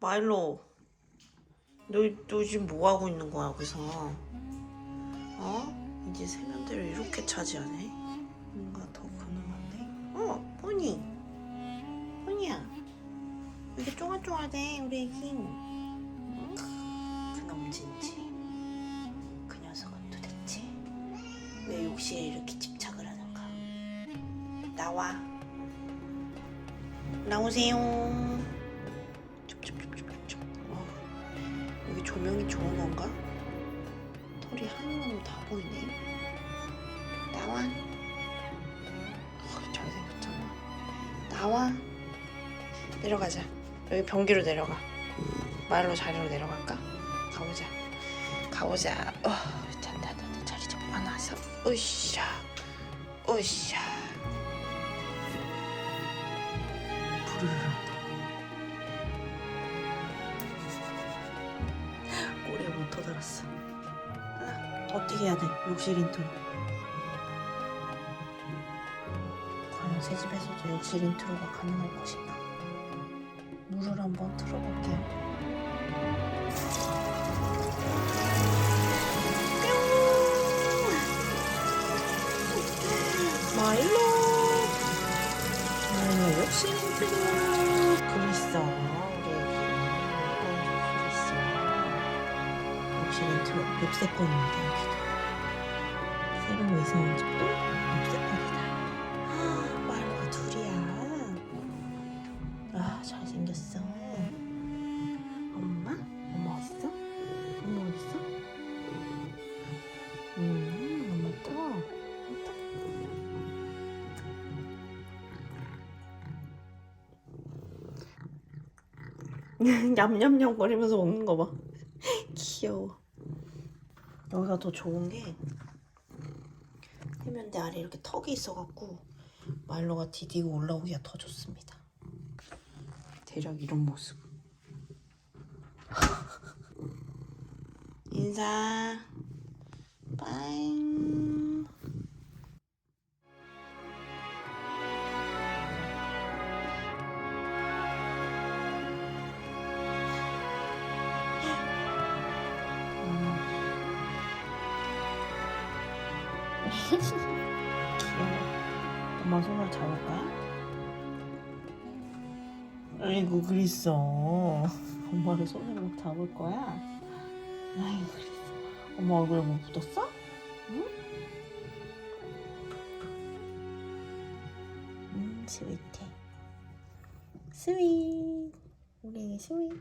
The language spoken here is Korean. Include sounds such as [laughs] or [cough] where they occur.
마일로, 너, 너 지금 뭐 하고 있는 거야, 거기서? 어? 이제 세면대를 이렇게 차지하네? 뭔가 더 가능한데? 어, 포니. 포니야. 이게 쫑알쫑알해, 우리 애기. 응? 그놈 진지. 그 녀석은 도대체 왜 욕실에 이렇게 집착을 하는가? 나와. 나오세요. 여기 조명이 좋은 건가? 털이 하늘로 다 보이네. 나와. 어, 잘생겼잖아. 나와. 내려가자. 여기 변기로 내려가. 마을로 자리로 내려갈까? 가보자. 가보자. 어, 잔다, 잔다. 자리 잡아놔서. 으쌰. 으쌰. 달았어. 하나, 더 뛰게 해야 돼. 욕실 인트로. 과연 새 집에서도 욕실 인트로가 가능할 것인가? 물을 한번 틀어볼게요. 마일로 마일로 욕실 인트로 그리스어 욕실 인트로 녹색권입니다 여기도 새로 이사 온 집도 녹색권이다 마일로가 둘이야 아 잘생겼어 엄마? 엄마 어딨어? 엄마 어딨어? 음 엄마 또 또. [laughs] 냠냠냠 거리면서 먹는 거 봐. [laughs] 귀여워. 여기가 더 좋은 게 해면대 아래 이렇게 턱이 있어갖고 말로가 디디고 올라오기가 더 좋습니다. 대략 이런 모습. [laughs] 인사. 빠잉. 귀여워. [laughs] 엄마 손으로 잡을 거야? 아이고 그랬어. 엄마를 손으로 막 잡을 거야? 아이고 그랬어. 엄마 얼굴에 뭐 묻었어? 응? 음 스윗해. 스윗. 우리 스윗.